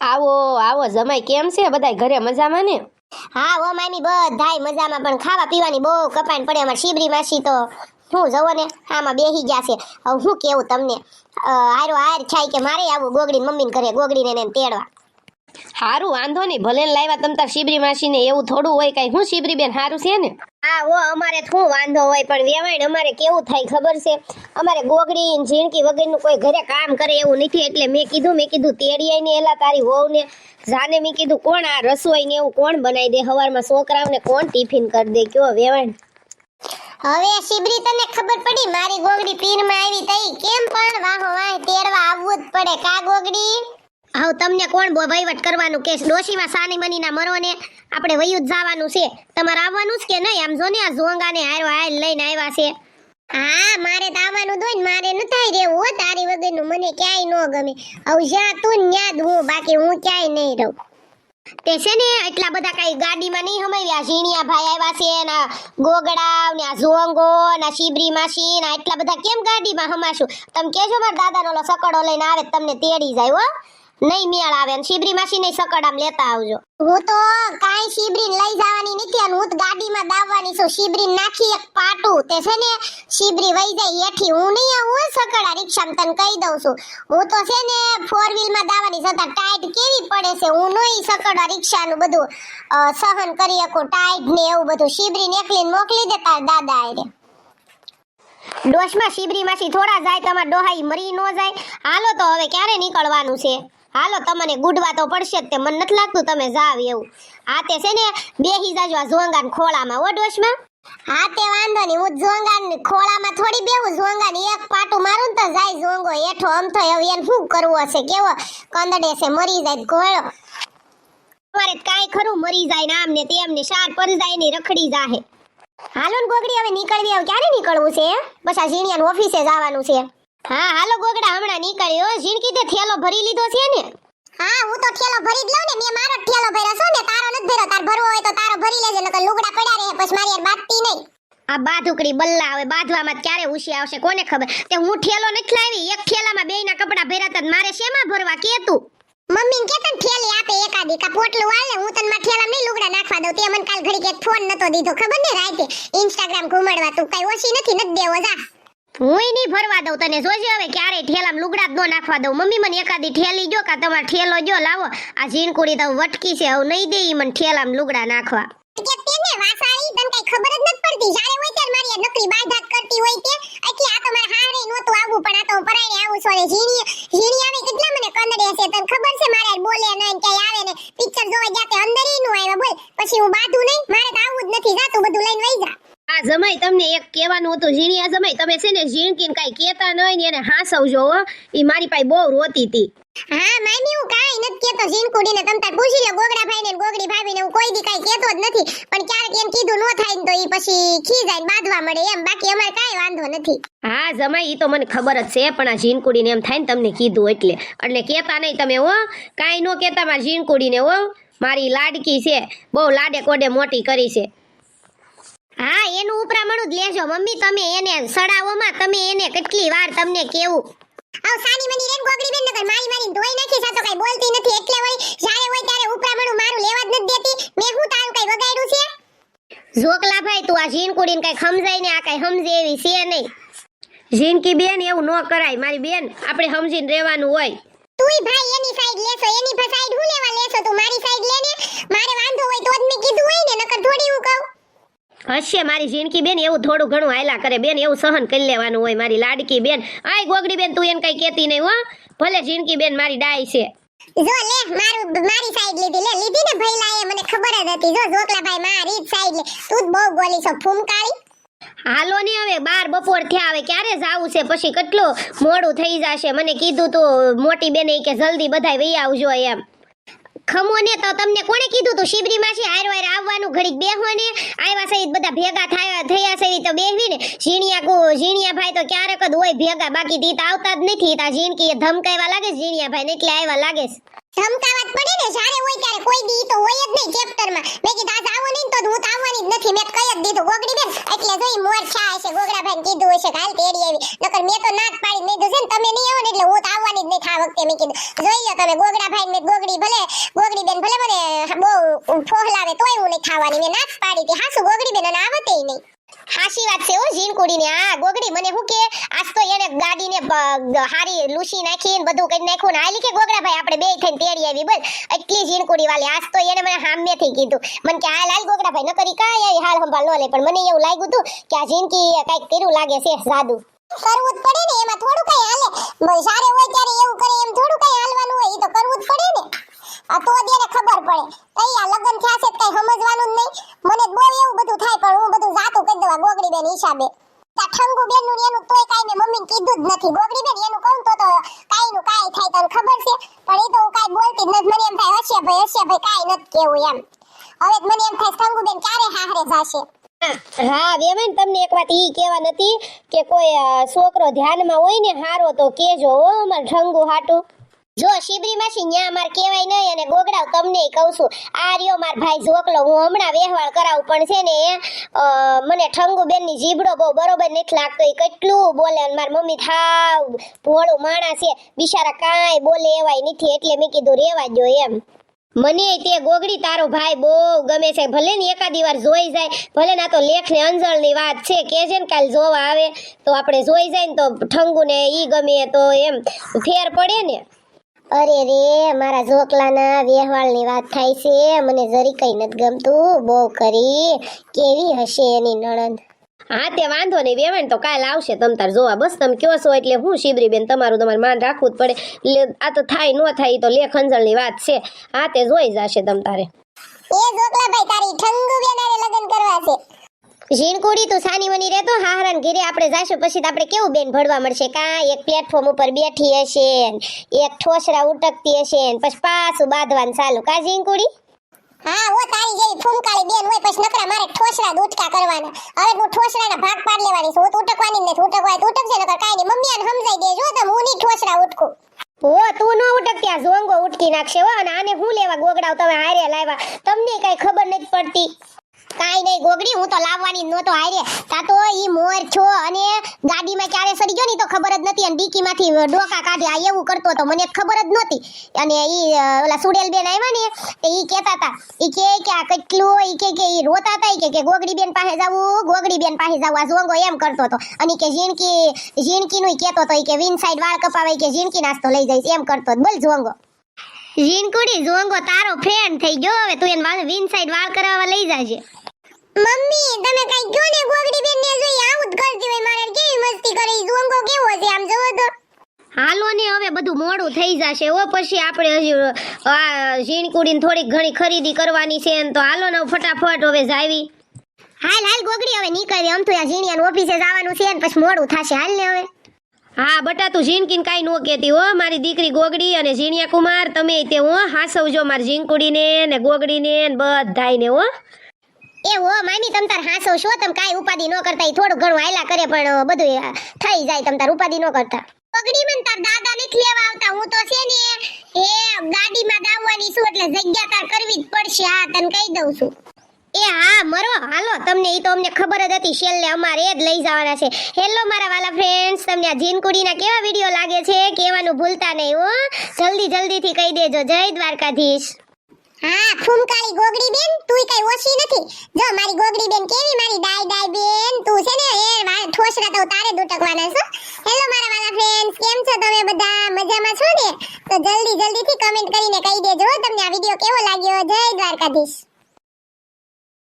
આવો આવો જમાઈ કેમ છે? બધાય ઘરે મજામાં ને? હા ઓ મામી બધાય મજામાં પણ ખાવા પીવાની બહુ કપાણ પડે અમાર શિબરી માસી તો. હું જવો ને આમાં બેહી ગયા છે. હવે હું કેવું તમને? હારો હાર થાય કે મારે આવું ગોગડી મમ્મીને ઘરે ગોગડીને એને તેડવા? હારું વાંધો નહીં. ભલે લાવ્યા તમ તાર શિબરી માસીને એવું થોડું હોય કાંઈ. હું શિબરી બેન હારું છે ને? હા ઓ અમારે શું વાંધો હોય, પણ વેવાણ અમારે કેવું થાય ખબર છે? અમારે ગોગડી ઝીણકી વગરનું કોઈ ઘરે કામ કરે એવું નથી, એટલે મેં કીધું મેં કીધું તેડી ને એલા તારી વહુને, જાને મેં કીધું, કોણ આ રસોઈ ને એવું કોણ બનાવી દે? સવારમાં છોકરાઓને કોણ ટિફિન કરી દે? કયો વેવાણ. હવે શિબરી તને ખબર પડી? મારી ગોગડી પીરમાં આવી તઈ કેમ પણ વાહો વાહ તેડવા આવવું જ પડે. કા ગોગડી? હાવ, તમને કોણ વહીવટ કરવાનું કે ડોશીમાં સાની મનીના મરો ને આપણે વયું જવાનું છે? તમારે આવવાનું જ કે નહીં? આમ જો ને આ ઝોંગાને હારો હાલ લઈને આવ્યા છે. હા, મારે તો આવવાનું જ ને, મારે ન થાય રેવું હો, તારી વગરનું મને ક્યાંય ન ગમે. હવે જ્યાં તું જ હું, બાકી હું ક્યાંય નહીં રહું. તે છે ને, એટલા બધા કઈ ગાડીમાં નહીં હમાવ્યા. ઝીણિયા ભાઈ આવ્યા છે, ને ગોગડા ને આ ઝોંગો, ને શીબરી માસી, ને એટલા બધા કેમ ગાડીમાં હમાશું? તમે કેજો મારા દાદાનો સકડો લઈને આવે તમને તેડી જાય, હો. નહીં મેળ આવે ને શીબરી માસી નહીં સકડ આમ લેતા આવજો. હું તો કાઈ શીબરી લઈ જવાની નથી અને હું તો ગાડીમાં દાવવાની છું. શીબરી નાખી એક પાટું તે છે ને, શીબરી વહી જાય એઠી હું નહીં આવું સકડા રિક્ષામાં તને કહી દઉં છું. હું તો છે ને ફોર વ્હીલમાં દાવવાની છતાં ટાઈટ કેવી પડે છે? હું નહીં સકડા રિક્ષાનું બધું સહન કરી શકું. ટાઈટ ને એવું બધું. શીબરી એકલીને મોકલી દે તાર દાદા આરે ડોશમાં શિબરી માસી થોડા જાય, તમાર ડોહાઈ મરી ન જાય. હાલો તો હવે ક્યારે નીકળવાનું છે? હાલો તમને ગુડવા તો પડશે જ તે. મને નથી લાગતું તમે જાવ એવું. આ તે છે ને બેહી જાજો આ ઝોંગાન ખોળામાં ડોશમાં? હા તે વાંધો નહીં. હું ઝોંગાન ખોળામાં થોડી બેહું ઝોંગાન એક પાટું મારું તો જાય ઝોંગો એઠો આમ તો હવે એને શું કરવું હશે કેવો કંદડે છે મરી જાય ઘોળો. તમારે કાંઈ ખરું મરી જાય ને આમ ને તેમ ને શાર પર જાય ને રખડી જાહે. હાલો ને ગોગડી હવે નીકળવી હવે ક્યારે નીકળવું છે બસ આ ઝીણિયાની ઓફિસે જવાનું છે. હા હાલો ગોગડા હમણાં નીકળ્યો. ઝીણકી તે થેલો ભરી લીધો છે ને? હા હું તો થેલો ભરી જ લઉં ને મેં મારો થેલો ભર્યો છો ને તારો નથી ભર્યો. તાર ભરવો હોય તો તારો ભરી લેજે નકર લુગડા પડ્યા રહે પછી મારી યાર બાંધતી નહીં. આ બાધુકડી બલ્લા આવે બાંધવામાં ક્યારે ઉશી આવશે કોને ખબર? તે હું ઠેલો નથી લાવી એક ઠેલામાં બેયના કપડા ભર્યા તા મારે શેમાં ભરવા? કે તું? મમ્મી કે તને થેલી આપે એકાદી કા પોટલું વાળે હું તને માં થેલામાં નહીં લુગડા નાખવા દઉં. તે મને કાલ ઘડી કે ફોન નતો દીધો ખબર ને રાતે? ઇન્સ્ટાગ્રામ ઘુમાડવા તું કઈ ઓછી નથી નથી દેવો જા. હુંય નહીં ફરવા દઉં, તને જોજે હવે ક્યારે ઠેલામાં લુગડા જ ન નાખવા દઉં. મમ્મી મને એકાદી ઠેલી જો કા તમારે ઠેલો જો લાવો. આ ઝીણકુડી તો વટકી છે, હવે નહીં દે ઈ મને ઠેલામાં લુગડા નાખવા તને કઈ ખબર જ નથી પડતી જ્યારે હોય ત્યારે મારી આ નકરી બાધાત કરતી હોય તે એટલે આ તો મારે હારે નહોતું આવવું પણ આ તો હું પરાઈને આવું છું અને ઝીણી ઝીણી આવે કેટલા મને કંદડે છે તને ખબર છે મારે હારે બોલે નહીં ક્યાંય આવે ને પિક્ચર જોવા જાતે અંદર ઈ નું આવ્યા બોલ પછી હું બાધું નહીં મારે તો આવું જ નથી જાતું બધું લઈને વઈ જા આ જમાઈ તમને એક કહેવાનું હતું ઝીણિયા સમય તમે છે ને ઝીણકીને કાંઈ કહેતા નહીં ને એને હાસવજો હો. એ મારી પાસે બહુ રોતી હતી. હા મામી હું કાંઈ નથી કહેતો. ઝીણકુડી ને તમતા પૂછી લો ગોગડા ભાઈ ને ગોગડી ભાભીને હું કોઈ દી કાઈ કહેતો જ નથી. પણ ક્યારેક એમ કીધું ન થાય ને તો એ પછી ખી જાય બાંધવા મળે. એમ બાકી અમારે કાંઈ વાંધો નથી. હા જમાઈ ઈ તો મને ખબર જ છે પણ આ ઝીણકુડીને એમ થાય ને તમને કીધું એટલે. એટલે કહેતા નહીં તમે હો. કાંઈ ન કહેતા મારી ઝીણકુડીને હો. મારી લાડકી છે બહુ લાડે કોડે મોટી કરી છે. હા એનું ઉપરામણું જ લેજો. મમ્મી તમે એને સડાવોમાં તમે એને કેટલી વાર તમને કેવું. આવ સાની મની રેન ગોગડી બેન નકર મારી મારી ધોઈ નાખી સાતો કઈ બોલતી નથી. એટલે હોય જ્યારે હોય ત્યારે ઉપરામણું મારું લેવા જ નથી દેતી. મે હું તારું કઈ વગાડ્યું છે? ઝોકલા ભાઈ તું આ જીન કુડીને કઈ સમજાય ને આ કઈ સમજે એવી છે નહીં. ઝીણકી બેન એવું ન કરાય. મારી બેન આપણે સમજીને રહેવાનું હોય. તુંય ભાઈ એની સાઈડ લેશો એની સાઈડ હું લેવા લેશો? તું મારી સાઈડ લે ને. મારે વાંધો હોય તો જ મેં કીધું હોય ને નકર થોડી હું કહું. હશે મારી જિંદગી બેન એવું થોડું ઘણું હાયલા કરે. બેન એવું સહન કરી લેવાનું હોય મારી લાડકી બેન. આય ગોગડી બેન તું એને કઈ કહેતી નહીં હો. ભલે જિંદગી બેન મારી ડાય છે. જો લે મારું મારી સાઈડ લીધી. લે લીધી ને ભઈલા એ મને ખબર જ હતી. જો જોકલા ભાઈ મારી જ સાઈડ લે. તું બહુ બોલી છો ફૂમકાળી. હાલો ને હવે બાર બપોર થયા હવે ક્યારે જાવું છે? પછી કેટલું મોડું થઈ જશે? મને કીધું તો મોટી બેને કે જલ્દી બધાય વહી આવજો એમ. ખમો ને તો તમને કોણે કીધું તું? શિબરી માસી હારો હાર આવવાનું, ઘડીક બેહો ને આવ્યા સહિત બધા ભેગા થયા થયા સહિત તો બેહવી ને ઝીણિયા કો ઝીણિયા ભાઈ તો ક્યારેક જ હોય ભેગા, બાકી દીત આવતા જ નથી. તા ઝીણકી ધમકાવા લાગે ઝીણિયા ભાઈ ને એટલે આવ્યા લાગે છે. ધમકાવા પડે ને? જ્યારે હોય ત્યારે કોઈ દી તો હોય જ નહીં ચેપ્ટરમાં. મેં કીધું, આજ આવો નહીં તો હું તો આવવાની જ નથી. મેં કહી જ દીધું, ગોગડી બેન, એટલે જોઈ મોર છા. હશે ગોગડા ભાઈ કીધું હશે હાલ તેડી આવી. નકર મેં તો ના વખતે મેં કીધું, જોઈ લો તમે ગોગડા ભાઈ મેં ગોગડી ભલે, ગોગડી બેન ભલે મને બહુ ફોહલાવે તોય હું નહીં ખાવાની. મેં ના પાડી હતી. હાસુ ગોગડી બેન અને આવતે નહીં. હાશી વાત છે ઓ ઝીણકુડીને આ ગોગડી મને હું કે, આજ તો એને ગાડીને હારી લૂસી નાખીને બધું કરી નાખ્યું ને આલી કે ગોગડા ભાઈ આપણે બે થઈને તેડી આવી. બસ એટલી ઝીણકુડી વાલી આજ તો એને મને હામે થી કીધું. મને કે આ લાલ ગોગડા ભાઈ ન કરી કાય આવી હાલ સંભાળ ન લે. પણ મને એવું લાગ્યું હતું કે આ ઝીણકી કંઈક કર્યું લાગે છે, જાદુ. કરવું જ પડે ને, એમાં થોડું કઈ હાલે. સારે હોય ત્યારે એવું કરે, એમ થોડું કઈ હાલવાનું હોય, એ તો કરવું જ પડે ને. આ તો જ ખબર પડે. કઈ આ લગ્ન થયા છે કઈ સમજવાનું જ નહીં. મને બહુ એવું બધું થાય, પણ હું બધું જાતું કહી દઉં ગોગડી બેન હિસાબે. ઠંગુ બેનનું એનું તોય કાઈ મેં મમ્મી કીધું જ નથી. ગોગડી બેન એનું કહું તો તો કાઈ નું કાઈ થાય, તને ખબર છે? પણ એ તો હું કાઈ બોલતી જ નથી. મને એમ થાય હશે ભાઈ હશે ભાઈ કાઈ નથી કેવું એમ. હવે મને એમ થાય ઠંગુ બેન ક્યારે હાહરે જાશે? હા, વેવાન તમને એક વાત ઈ કહેવા નથી કે કોઈ છોકરો ધ્યાનમાં હોય ને હારો તો કેજો હો, અમાર ઠંગુ હાટું. જો શિબરી માસી ન્યા અમાર કહેવાય નહીં અને ગોગડાવ તમને કહું છું. આ રહ્યો માર ભાઈ જોકલો હું હમણાં વ્યવહાર કરાવું પણ છે ને મને ઠંગુ બેનની જીબડો બહુ બરોબર નથી લાગતો એ કેટલું બોલે અને માર મમ્મી થાવ, ભોળું માણસ છે. બિચારા કાંઈ બોલે એવાય નથી, એટલે મેં કીધું રેવા દો એમ. મને તે ગોગડી તારો ભાઈ બહુ ગમે છે. ભલે ને એકાદી વાર જોઈ જાય, ભલે ના તો લેખ ને અંજળની વાત છે કે છે ને કાલ જોવા આવે, તો આપણે જોઈ જાય ને તો ઠંગુ ને ઈ ગમે તો એમ ફેર પડે ને. અરે રે, મારા જોકલાના વ્યવહારની વાત થાય છે. મને જરી કઈ નથી ગમતું. બહુ કરી. કેવી હશે એની નણંદ? હા તે વાંધો નહીં વેવાણ તો કાલ આવશે તમ તાર જોવા. બસ તમે કયો છો એટલે હું શિબરી બેન તમારું તમારે માન રાખવું જ પડે. એટલે આ તો થાય ન થાય તો લેખ અંજળની વાત છે. હા તે જોઈ જશે તમ તારે. એ જોકલાભાઈ તારી ઠંગુ બેનારે લગન કરવા છે. ઝીણકુડી તું સાની મની રહેતો? હાહરાન ઘીરે આપણે જાશું પછી આપણે કેવું બેન ભળવા મળશે? કા એક પ્લેટફોર્મ ઉપર બેઠી હશે એક ઠોસરા ઉટકતી હશે પછી પાછું બાંધવાનું ચાલુ. કા ઝીણકુડી? હા ઓ તારી જેવી ફૂમકાળી બેન હોય, પછી નકરા મારે ઠોસરા દૂટકા કરવાના. હવે હું ઠોસરાના ભાગ પાડ લેવાની છું. ઉટકવાની નથી. ઉટકવાય તો ઉટકશે નકર કાઈ નહીં. મમ્મી આને સમજાઈ દેજો તમે હું નહીં ઠોસરા ઉટકું. ઓ તું ન ઉટક ત્યાં ઝોંગો ઉટકી નાખશે. હો, અને આને હું લેવા ગોગડાવ તમે હારે લાવ્યા? તમને કઈ ખબર નથી પડતી. કાંઈ નહીં, ગોગડી, હું તો લાવવાની નહોતો આયરે તા તો ઈ મોર છો અને ગાડીમાં ક્યારે સરી ગયો ની તો ખબર જ નથી અને ડીકીમાંથી ડોકા કાઢે, આ એવું કરતો તો મને ખબર જ નહોતી. અને ઈ ઓલા સુડેલ બેન આવ્યા ને, તે ઈ કહેતા હતા, ઈ કે કે આ કેટલું ઈ કે કે ઈ રોતા હતા, ઈ કે કે ગોગડી બેન પાસે જાવું ગોગડી બેન પાસે જાવું આ જોંગો એમ કરતો હતો. અને કે ઝીણકી ઝીણકી નું કહેતો હતો, ઈ કે વિન સાઈડ વાળ કપાવે કે ઝીણકી નાસ્તો લઈ જઈશ એમ કરતો. બોલ જોંગો. ઝીણકુડી જોંગો તારો ફ્રેન્ડ થઈ ગયો, હવે તું એને વિન સાઈડ વાળ કરાવવા લઈ જાજે. મમ્મી તમે કઈ કયો ને ગોગડી બેન ને જોઈ આવું જ કરતી હોય મારે કેવી મસ્તી કરે? ઝોંગો કેવો છે આમ જોવો તો. હાલો ને હવે બધું મોડું થઈ જશે. હો પછી આપણે હજી આ ઝીણકુડીને થોડીક ઘણી ખરીદી કરવાની છે ને તો હાલો ને ફટાફટ હવે જાવી. હાલ હાલ ગોગડી હવે નીકળી. આમ તો આ ઝીણિયાનું ઓફિસે જવાનું છે ને પછી મોડું થશે. હાલ ને હવે. હા બટા તું ઝીણકીને કાંઈ નો કહેતી હો મારી દીકરી ગોગડી અને ઝીણિયા કુમાર તમે તે હો હાસવજો મારી ઝીણકુડીને ને ગોગડીને ને બધાયને હો. એ હો મામી તમ તાર હાસો છો, તમ કાઈ ઉપાધિ ન કરતા, ઈ થોડું ઘણું આયલા કરે, પણ બધું થઈ જાય તમ તાર ઉપાધિ ન કરતા. પગડી મન તાર દાદા નથી લેવા આવતા, હું તો છે ને, એ ગાડીમાં દાવવાની છું, એટલે જગ્યા તાર કરવી જ પડશે, હા, તને કહી દઉં છું. એ હા, મરો, હાલો, તમને એ તો અમને ખબર જ હતી શેલને અમારે જ લઈ જવાના છે. હેલો, મારા વાલા ફ્રેન્ડ્સ તમને આ જીનકુડીના કેવા વીડિયો લાગે છે, કહેવાનું ભૂલતા નહીં, હો. જલ્દી, જલ્દીથી કહી દેજો. જય દ્વારકાધીશ. હા ફૂમકાળી ગોગડી ઓછી નથી. જો, મારી ગોગડી બેન કેવી? મારી ડાય ડાય બેન, તું છે ને એ ઠોસરા તો તારે દુટકવાના છો હેલો મારા વાલા ફ્રેન્ડ્સ કેમ છો તમે બધા? મજામાં છો ને? તો જલ્દી જલ્દીથી કમેન્ટ કરીને કહી દેજો તમને આ વીડિયો કેવો લાગ્યો? જય દ્વારકાધીશ.